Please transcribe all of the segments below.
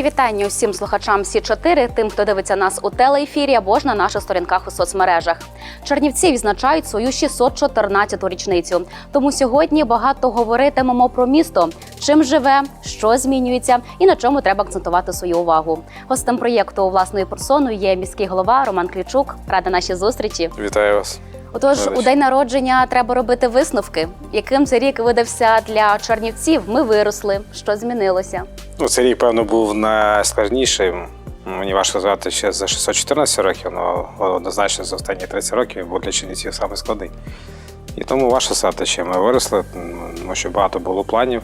Мої вітання усім слухачам Сі 4 тим, хто дивиться нас у телеефірі або ж на наших сторінках у соцмережах. Чернівці відзначають свою 614-ту річницю. Тому сьогодні багато говоритимемо про місто, чим живе, що змінюється і на чому треба акцентувати свою увагу. Гостем проєкту власною персоною є міський голова Роман Клічук. Рада нашій зустрічі. Вітаю вас. Отож, у день народження треба робити висновки. Яким цей рік видався для чернівців? Ми виросли. Що змінилося? Ну, цей рік, певно, був найскладнішим. Мені важко сказати ще за 614 років, але однозначно за останні 30 років був для чинівців саме складний. І тому важко сказати, що ми виросли, тому що багато було планів.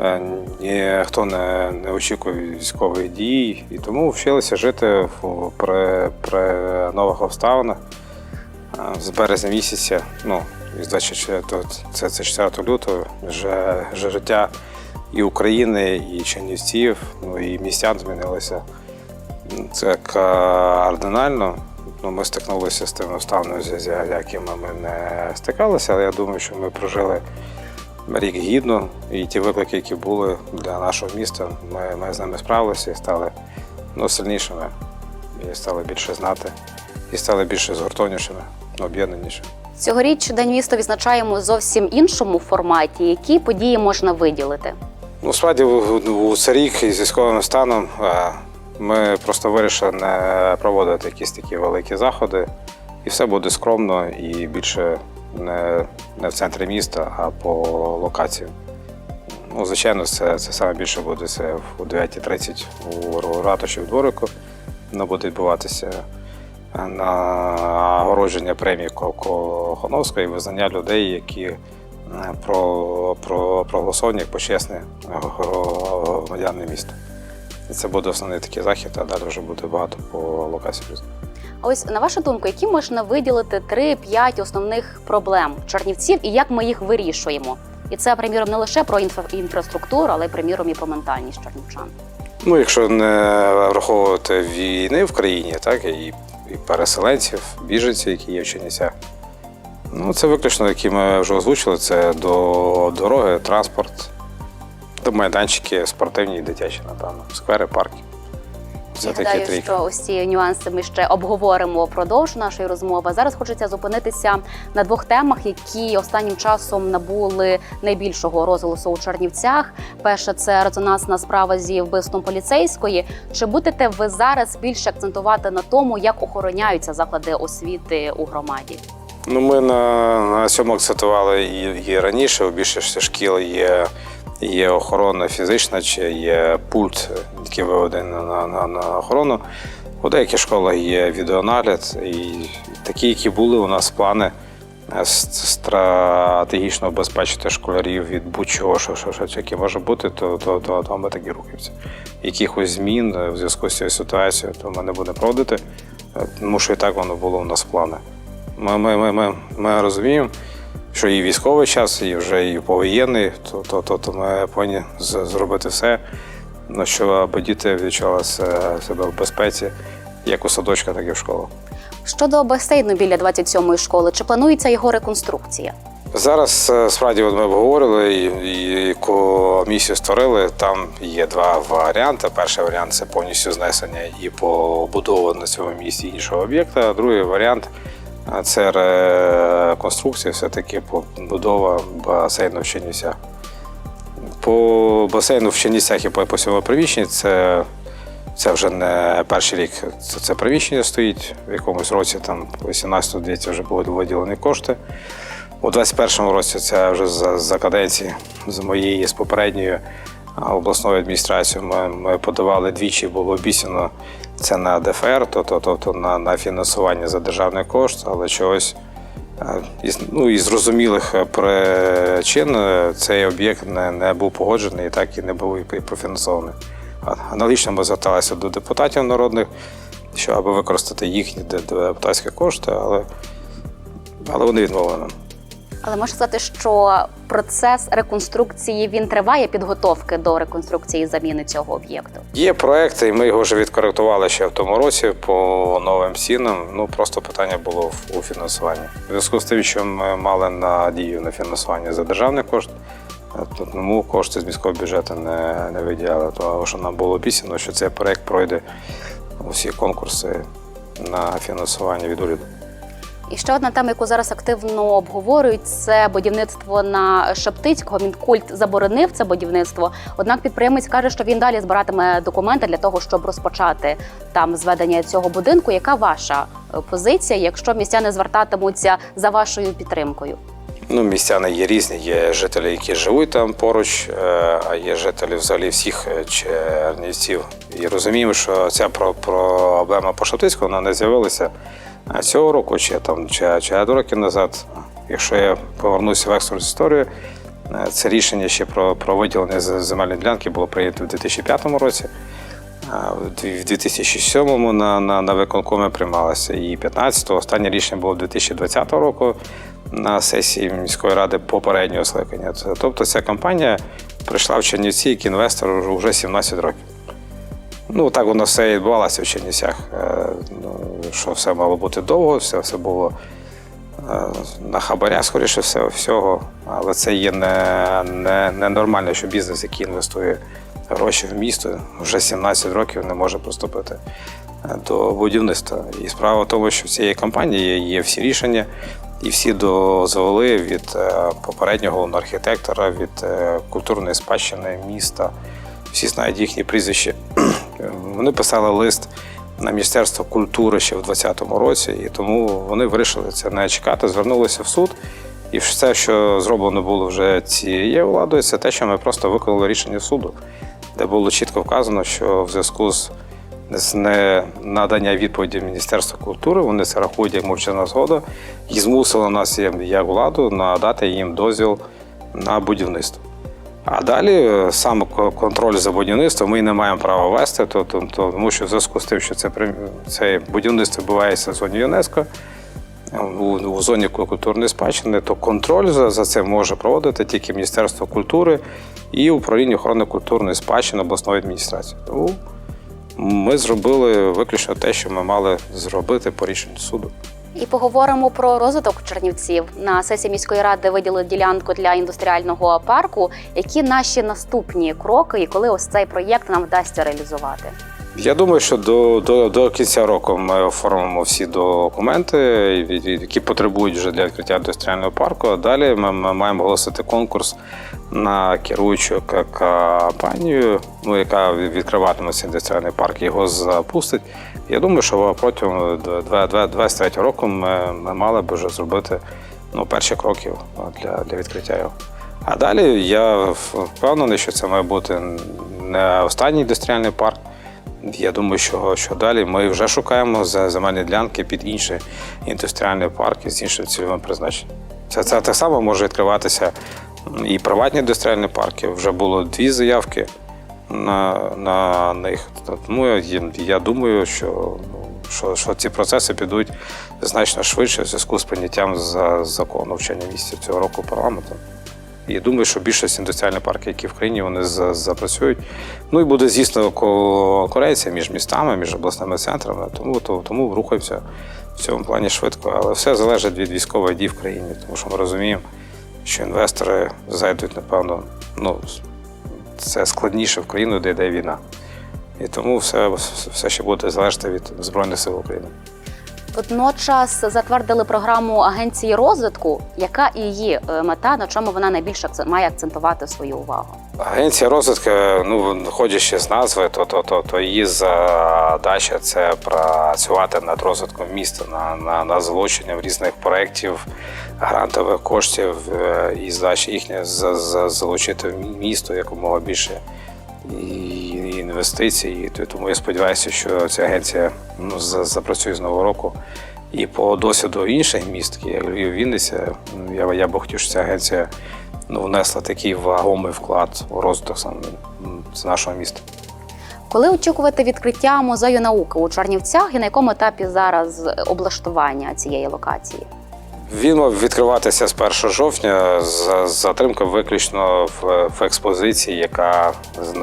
Е, Ніхто не, не очікує військових дій, і тому вчилися жити в- при, при нових обставинах. Е, З березня місяця, ну, із 24, це, це 4 лютого, вже, вже життя і України, і Чернівців, ну і містян змінилося. Це кардинально. Ну, ми стикнулися з тими обставинами, з якими ми не стикалися, але я думаю, що ми прожили рік гідно, і ті виклики, які були для нашого міста, ми, ми з ними справилися і стали ну, сильнішими, і стали більше знати, і стали більше згуртовнішими, об'єднанішими. Цьогоріч День міста відзначаємо зовсім іншому форматі. Які події можна виділити? Ну, справді, у у цей рік із військовим станом е, ми просто вирішили не проводити якісь такі великі заходи, і все буде скромно і більше не, не в центрі міста, а по локації. Ну, звичайно, це, це саме більше буде це о 9.30 у ратуші в дворику. Воно буде відбуватися на огородження премії Ко- Кохановської і визнання людей, які е, про, про, проголосовані як почесні громадяни міста. І це буде основний такий захід, а далі вже буде багато по локації. А ось на вашу думку, які можна виділити 3-5 основних проблем чернівців і як ми їх вирішуємо? І це, приміром, не лише про інфра- інфраструктуру, але й приміром і про ментальність чернівчан. Ну, якщо не враховувати війни в країні, так, і, і переселенців, біженців, які є в Чернівцях. Ну, це виключно, які ми вже озвучили, це до дороги, транспорт, до майданчики спортивні і дитячі, напевно, сквери, парки. Це Я гадаю, що ось ці нюанси ми ще обговоримо впродовж нашої розмови. Зараз хочеться зупинитися на двох темах, які останнім часом набули найбільшого розголосу у Чернівцях. Перше це резонансна справа зі вбивством поліцейської. Чи будете ви зараз більше акцентувати на тому, як охороняються заклади освіти у громаді? Ну, ми на, на цьому акцентували і, і раніше. У більшості шкіл є, є охорона фізична чи є пульт, який виведений на, на, на охорону. У деяких школах є відеонагляд, і такі, які були у нас плани е, стратегічно обезпечити школярів від будь-чого, що, що, що яке може бути, то, то, то, то ми так і рухаємося. Якихось змін е, в зв'язку з цією ситуацією, то ми не будемо проводити, е, тому що і так воно було у нас в плани. Ми, ми, ми, ми, ми розуміємо, що і військовий час, і вже і повоєнний, то, то, то, то ми повинні зробити все, щоб аби діти відчували себе в безпеці, як у садочках, так і в школах. Щодо басейну біля 27-ї школи, чи планується його реконструкція? Зараз е, справді от ми обговорили і, і комісію створили. Там є два варіанти. Перший варіант це повністю знесення і побудова на цьому місці іншого об'єкта. Другий варіант це реконструкція, все-таки побудова басейну в Чернівцях. По басейну в Чернівцях і по приміщенні це, це вже не перший рік. Це, це приміщення стоїть. В якомусь році, там, 18 здається, вже були виділені кошти. У 21-му році це вже за, за каденції з моєї з попередньою обласною адміністрацією. Ми, ми подавали двічі, було обіцяно це на ДФР, тобто, тобто на, на фінансування за державний кошт, але чогось е, із, ну, із зрозумілих е, причин е, цей об'єкт не, не був погоджений і так і не був і профінансований. Аналогічно ми зверталися до депутатів народних, що аби використати їхні депутатські кошти, але, але вони відмовили нам. Але можна сказати, що процес реконструкції він триває підготовки до реконструкції заміни цього об'єкту. Є проекти, і ми його вже відкоректували ще в тому році по новим цінам. Ну просто питання було у фінансуванні. У зв'язку з тим, що ми мали надію на фінансування за державний кошт, Е, Тому кошти з міського бюджету не, не виділяли, тому що нам було обіцяно, що цей проект пройде усі конкурси на фінансування від уряду. І ще одна тема, яку зараз активно обговорюють, це будівництво на Шептицького. Мінкульт заборонив це будівництво. Однак підприємець каже, що він далі збиратиме документи для того, щоб розпочати там зведення цього будинку. Яка ваша е, позиція, якщо містяни звертатимуться за вашою підтримкою? Ну, містяни є різні. Є жителі, які живуть там поруч, е, а є жителі взагалі всіх е, чернівців. І розуміємо, що ця про- проблема по Шептицькому не з'явилася е, цього року, чи там чи, чи роки назад. Якщо я повернуся в екстра історію, е, це рішення ще про, про виділення земельної ділянки було прийнято в 2005 році. А В дві- в 2007 на, на, на виконкомі приймалося і 15-го. Останнє рішення було 2020 року на сесії міської ради попереднього скликання. Тобто ця компанія прийшла в Чернівці як інвестор вже 17 років. Ну, так воно все відбувалося в Чернівцях. Що все мало бути довго, все, все було е, на хабаря, скоріше все, всього. Але це є не, не, не що бізнес, який інвестує гроші в місто, вже 17 років не може приступити е, до будівництва. І справа в тому, що в цієї компанії є, всі рішення і всі дозволи від е, попереднього архітектора, від культурної спадщини міста. Всі знають їхні прізвища. Вони писали лист на Міністерство культури ще в 2020 році, і тому вони вирішили це не чекати, звернулися в суд. І все, що зроблено було вже цією владою, це те, що ми просто виконали рішення суду, де було чітко вказано, що в зв'язку з з ненадання відповіді Міністерства культури, вони це рахують як мовчана згода, і змусили нас як- як владу надати їм дозвіл на будівництво. А далі е, сам контроль за будівництвом ми не маємо права вести, то, то, то, тому що в зв'язку з тим, що це, це будівництво відбувається в зоні ЮНЕСКО, у зоні культурної спадщини, то контроль за, за це може проводити тільки Міністерство культури і управління охорони культурної спадщини обласної адміністрації. Тому ми зробили виключно те, що ми мали зробити по рішенню суду. І поговоримо про розвиток Чернівців. На сесії міської ради виділили ділянку для індустріального парку. Які наші наступні кроки, і коли ось цей проєкт нам вдасться реалізувати? Я думаю, що до, до, до кінця року ми оформимо всі документи, які потребують вже для відкриття індустріального парку. А далі ми, ми маємо оголосити конкурс на керуючу компанію, ну, яка від- відкриватиме цей індустріальний парк, його запустить. Я думаю, що протягом 2023 року ми, ми мали б вже зробити ну, перші кроки для, для відкриття його. А далі я впевнений, що це має бути не останній індустріальний парк. Я думаю, що, що далі ми вже шукаємо за земельні ділянки під інші індустріальні парки з іншим цільовим призначенням. Це, це так само може відкриватися і приватні індустріальні парки. Вже було дві заявки на, на них. Тому я, я думаю, що, що, що ці процеси підуть значно швидше в зв'язку з прийняттям за закону вчення місяця цього року парламентом. І думаю, що більшість індустріальних парків, які в країні, вони запрацюють. Ну і буде, звісно, конкуренція між містами, між обласними центрами. Тому, то, тому рухаємося в цьому плані швидко. Але все залежить від військових дій в країні, тому що ми розуміємо, що інвестори зайдуть, напевно, ну, це складніше в країну, де йде війна. І тому все, все ще буде залежати від Збройних сил України. Водночас затвердили програму агенції розвитку, яка її е, мета, на чому вона найбільше має акцентувати свою увагу. Агенція розвитку, ну виходячи з назви, то, то, то, то її задача це працювати над розвитком міста, на, на, на залученням різних проєктів, грантових коштів е, і задача їхня за, за, залучити місто якомога більше і інвестицій. Тому я сподіваюся, що ця агенція ну, запрацює з нового року. І по досвіду інших міст, як Львів, Вінниця, я, я б хотів, щоб ця агенція ну, внесла такий вагомий вклад у розвиток саме нашого міста. Коли очікувати відкриття музею науки у Чернівцях і на якому етапі зараз облаштування цієї локації? Він мав відкриватися з 1 жовтня з затримкою виключно в, в експозиції, яка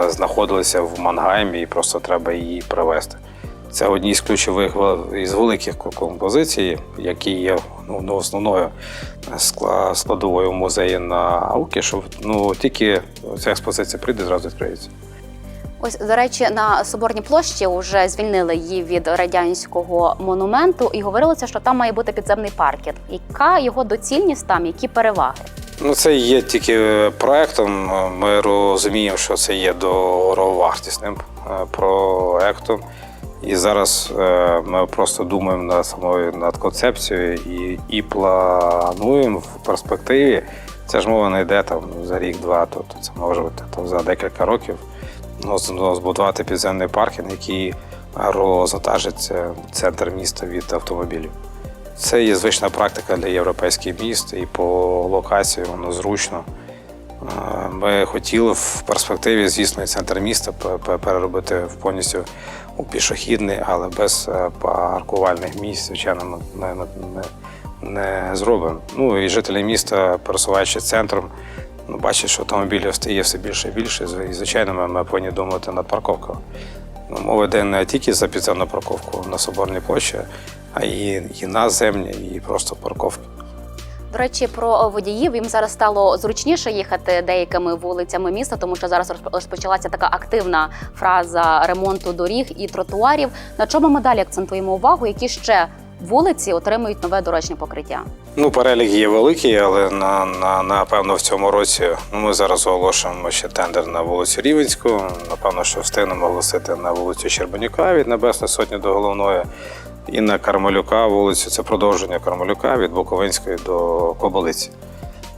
знаходилася в Мангаймі, і просто треба її привезти. Це одні з ключових із великих композицій, які є ну, ну, основною скла- складовою музею науки, що ну, тільки ця експозиція прийде, зразу відкриється. Ось, до речі, на Соборній площі вже звільнили її від радянського монументу, і говорилося, що там має бути підземний паркінг. Яка його доцільність там, які переваги? Ну, це є тільки проектом. Ми розуміємо, що це є дороговартісним е, проектом. І зараз е, ми просто думаємо над самою над концепцією і, і плануємо в перспективі. Це ж мова не йде там за рік-два, то це може бути там, за декілька років. Збудувати підземний паркінг, який розвантажить е, центр міста від автомобілів. Це є звична практика для європейських міст, і по локації воно зручно. Е, Ми хотіли в перспективі, звісно, центр міста пе- пе- переробити повністю у пішохідний, але без е, паркувальних місць, звичайно, ми не, не зробимо. Ну і жителі міста, пересуваючи центром, ну, бачать, що автомобілів стає все більше і більше. І, звичайно, ми, ми повинні думати над парковкою. Ну, мова йде не тільки за підземну парковку на Соборній площі, а і, і наземні, і просто парковки. До речі, про водіїв їм зараз стало зручніше їхати деякими вулицями міста, тому що зараз розпочалася така активна фраза ремонту доріг і тротуарів. На чому ми далі акцентуємо увагу? Які ще вулиці отримують нове дорожнє покриття? Ну, перелік є великий, але на, на, напевно в цьому році ну, ми зараз оголошуємо ще тендер на вулицю Рівенську. Напевно, що встигнемо оголосити на вулицю Щербанюка від Небесної Сотні до головної. І на Кармелюка вулицю це продовження Кармелюка від Буковинської до Кобилиці.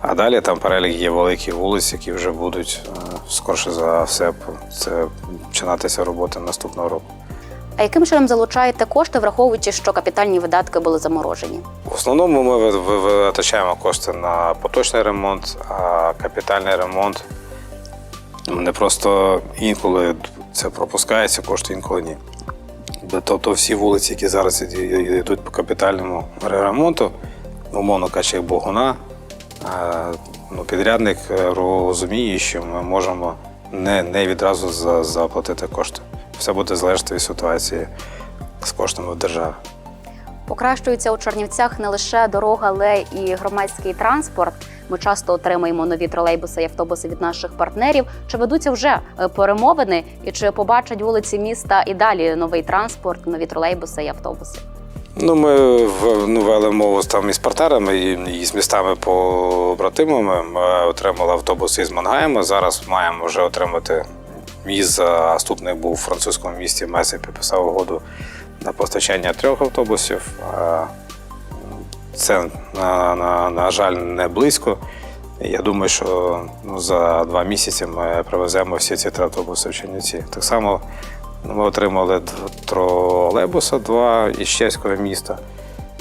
А далі там перелік є великі вулиці, які вже будуть е, скорше за все це починатися роботи наступного року. А яким чином залучаєте кошти, враховуючи, що капітальні видатки були заморожені? В основному ми ви- ви- витрачаємо кошти на поточний ремонт, а капітальний ремонт не просто інколи це пропускається, кошти інколи ні. Тобто всі вулиці, які зараз йдуть по капітальному ремонту, умовно кажучи, Богуна, ну, підрядник е, розуміє, що ми можемо не, не відразу за- заплатити кошти. Все буде залежати від ситуації з коштами в державі. Покращується у Чернівцях не лише дорога, але і громадський транспорт. Ми часто отримуємо нові тролейбуси і автобуси від наших партнерів. Чи ведуться вже е, перемовини, і чи побачать вулиці міста і далі новий транспорт, нові тролейбуси і автобуси? Ну, ми ну, вели мову з там із партнерами і, і з містами побратимами. Ми отримали автобуси із Мангаєма. Зараз маємо вже отримати міст. Заступник був у французькому місті Месі, підписав угоду на постачання трьох автобусів. Це, на, на, на жаль, не близько. Я думаю, що ну, за два місяці ми привеземо всі ці три автобуси в Чернівці. Так само Ми отримали тролейбуса два із чеського міста.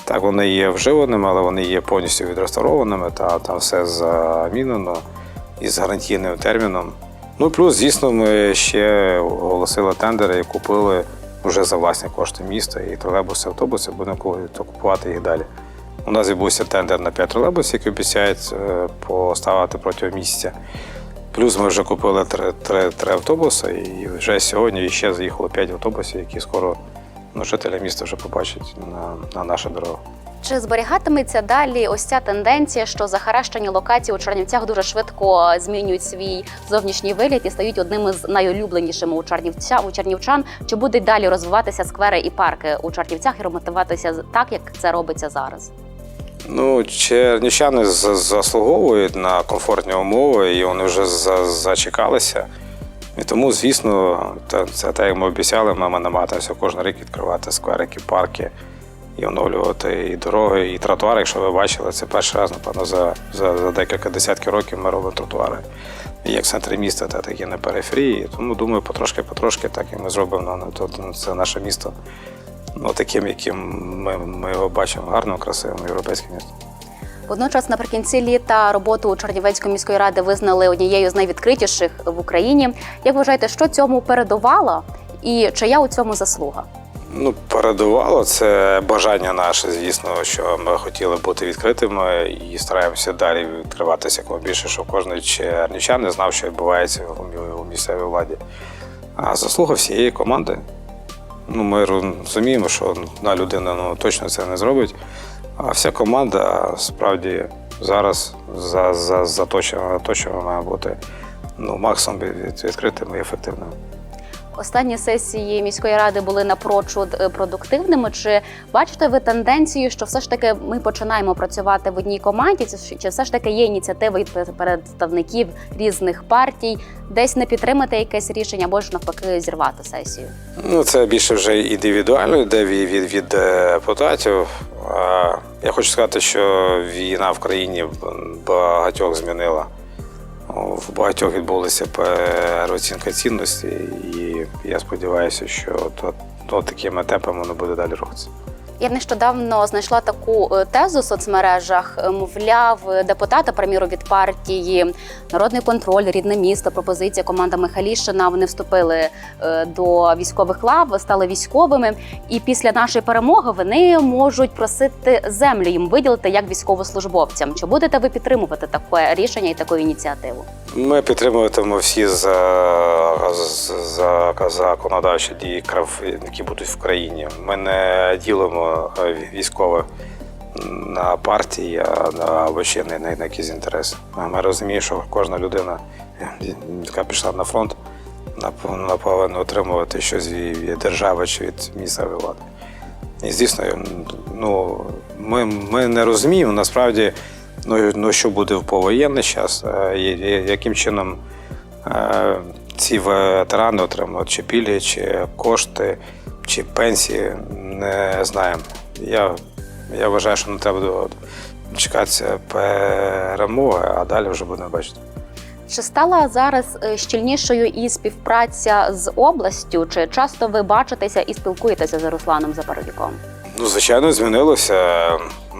Так, вони є вживаними, але вони є повністю відреставрованими, та там все замінено із гарантійним терміном. Ну плюс, звісно, ми ще оголосили тендери і купили вже за власні кошти міста і тролейбуси, автобуси, будемо ку- купувати їх далі. У нас відбувся тендер на 5 тролейбусів, які обіцяють е, поставити протягом місяця. Плюс ми вже купили три, автобуси, і вже сьогодні ще заїхало п'ять автобусів, які скоро ну, жителі міста вже побачать на, на нашу дорогу. Чи зберігатиметься далі ось ця тенденція, що захаращені локації у Чернівцях дуже швидко змінюють свій зовнішній вигляд і стають одними з найулюбленішими у Чернівця у чернівчан? Чи будуть далі розвиватися сквери і парки у Чернівцях і ремонтуватися так, як це робиться зараз? Ну, чернівчани заслуговують на комфортні умови, і вони вже зачекалися. І тому, звісно, це так, як ми обіцяли, ми намагаємося кожен рік відкривати скверики, парки і оновлювати і дороги, і тротуари. Якщо ви бачили, це перший раз, напевно, за, за, за декілька десятків років ми робимо тротуари. Як в центрі міста, так і на периферії. Тому думаю, потрошки-потрошки, так і ми зробимо ну, це наше місто ну, таким, яким ми, ми його бачимо, гарним, красивим, європейським містом. Водночас, наприкінці літа роботу Чернівецької міської ради визнали однією з найвідкритіших в Україні. Як вважаєте, що цьому передувало, і чия у цьому заслуга? Ну, передувало це бажання наше, звісно, що ми хотіли бути відкритими і стараємося далі відкриватися якомога більше, щоб кожен чернівчан знав, що відбувається у місцевій владі. А заслуга всієї команди. Ну, ми розуміємо, що одна людина ну, точно це не зробить. А вся команда справді зараз за, за, заточена на те, що має бути ну, максимум від- відкритим і ефективним. Останні сесії міської ради були напрочуд е, продуктивними. Чи бачите ви тенденцію, що все ж таки ми починаємо працювати в одній команді? Чи- все ж таки є ініціатива від представників різних партій, десь не підтримати якесь рішення або ж навпаки зірвати сесію? Ну, це більше вже індивідуально йде від, від, від депутатів. Я хочу сказати, що війна в країні багатьох змінила. В багатьох відбулася переоцінка цінності, і я сподіваюся, що то, то такими темпами воно буде далі рухатися. Я нещодавно знайшла таку е, тезу в соцмережах. Е, Мовляв, депутати, приміру, від партії Народний контроль, рідне місто, пропозиція команда Михайлішина. Вони вступили е, до військових лав, стали військовими. І після нашої перемоги вони можуть просити землю їм виділити як військовослужбовцям. Чи будете ви підтримувати таке рішення і таку ініціативу? Ми підтримуватимемо всі за, за, законодавчі дії, які будуть в країні. Ми не ділимо е, військових на партії або ще не на, якісь інтереси. Ми розуміємо, що кожна людина, е, яка пішла на фронт, вона повинна отримувати щось від держави чи від місцевої влади. І звісно, ну, ми, ми не розуміємо насправді, ну, ну що буде в повоєнний час, е, яким чином е, ці ветерани отримують чи пільги, чи кошти, чи пенсії, не знаємо. Я, я вважаю, що не треба чекатися перемоги, а далі вже будемо бачити. Чи стала зараз е, щільнішою і співпраця з областю? Чи часто ви бачитеся і спілкуєтеся з Русланом Запородіком? Ну, звичайно, змінилося.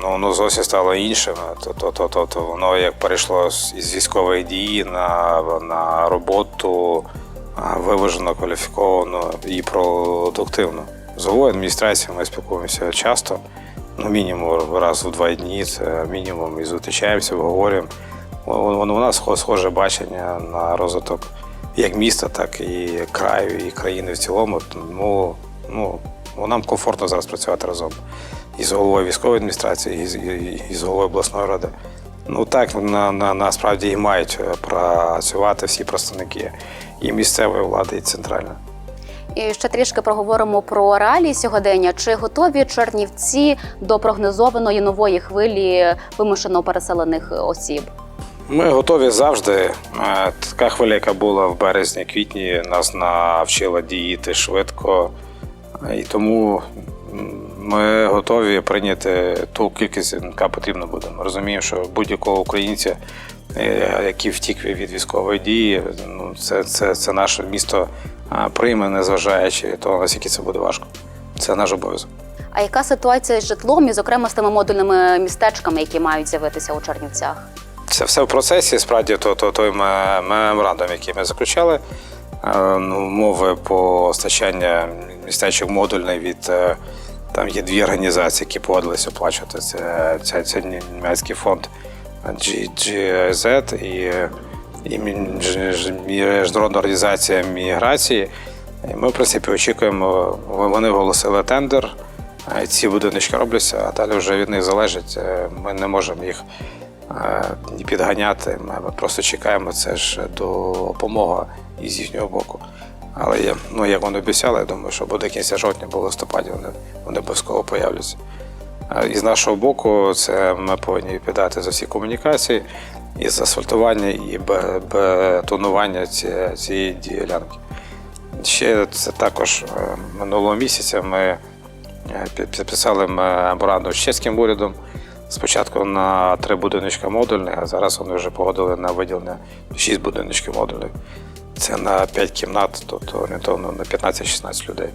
Ну, воно зовсім стало іншим. То, то, то, то, то воно як перейшло з військової дії на, на роботу виважено, кваліфіковано і продуктивно. З головою адміністрації ми спілкуємося часто, ну, мінімум раз в два дні, це мінімум, і зустрічаємося, обговорюємо. У нас схоже бачення на розвиток як міста, так і краю, і країни в цілому. Тому ну, ну, нам комфортно зараз працювати разом і з головою військової адміністрації, і з головою обласної ради. Ну так на, на, насправді і мають е, працювати всі представники і місцевої влади, і центральної. І ще трішки проговоримо про реалії сьогодення. Чи готові Чернівці до прогнозованої нової хвилі вимушено переселених осіб? Ми готові завжди. Е, Така хвиля, яка була в березні-квітні, нас навчила діяти швидко, Е, і тому ми готові прийняти ту кількість, яка потрібна буде. Ми розуміємо, що будь-якого українця, е, який втік від військової дії, ну це, це, це наше місто прийме, незважаючи того, наскільки це буде важко. Це наш обов'язок. А яка ситуація з житлом і, зокрема, з тими модульними містечками, які мають з'явитися у Чернівцях? Це все в процесі. Справді, то, то, той ме- меморандум, який ми заключали, е, ну, умови по постачання містечок модульний від е, там є дві організації, які погодились оплачувати. Це, це, це німецький фонд GIZ і, і Міжнародна організація міграції. І ми, в принципі, очікуємо. Вони оголосили тендер. Ці будиночки робляться, а далі вже від них залежить. Е, Ми не можемо їх е, підганяти. Ми просто чекаємо. Це ж допомога із їхнього боку. Але я, ну, як вони обіцяли, я думаю, що буде кінця жовтня, або листопаді вони, вони обов'язково появляться. І з нашого боку, це ми повинні відповідати за всі комунікації, і за асфальтування, і бе- бетонування цієї ділянки. Ще це також е, минулого місяця ми е, підписали меморандум з чеським урядом. Спочатку на три будиночка модульних, а зараз вони вже погодили на виділення шість будиночків модульних. Це на 5 кімнат, тобто орієнтовно на 15-16 людей.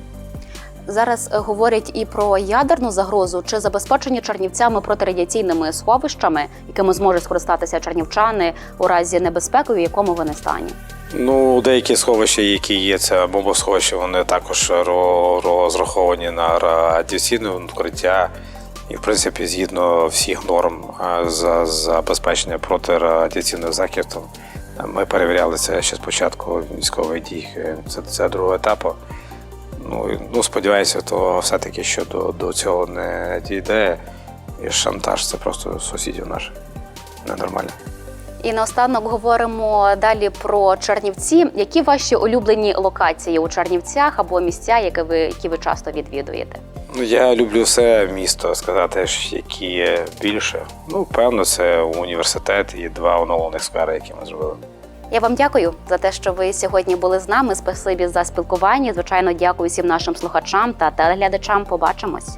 Зараз е, говорять і про ядерну загрозу, чи забезпечені чернівцями протирадіаційними сховищами, якими зможуть скористатися чернівчани у разі небезпеки, в якому вони стані. Ну, деякі сховища, які є, це бомбосховища, вони також розраховані на радіаційне вкриття. І, в принципі, згідно всіх норм е, за забезпечення протирадіаційних захистів, е, ми перевіряли це ще спочатку військових дій. Е, Це, це другого етапу. Ну, ну, сподіваюся, то все-таки що до, до цього не дійде. І шантаж це просто сусідів наших. Ненормально. І наостанок говоримо далі про Чернівці. Які ваші улюблені локації у Чернівцях або місця, які ви, які ви часто відвідуєте? Ну, я люблю все місто, сказати, які є більше. Ну, певно, це університет і два оновлених сквери, які ми зробили. Я вам дякую за те, що ви сьогодні були з нами. Спасибі за спілкування. Звичайно, дякую всім нашим слухачам та телеглядачам. Побачимось.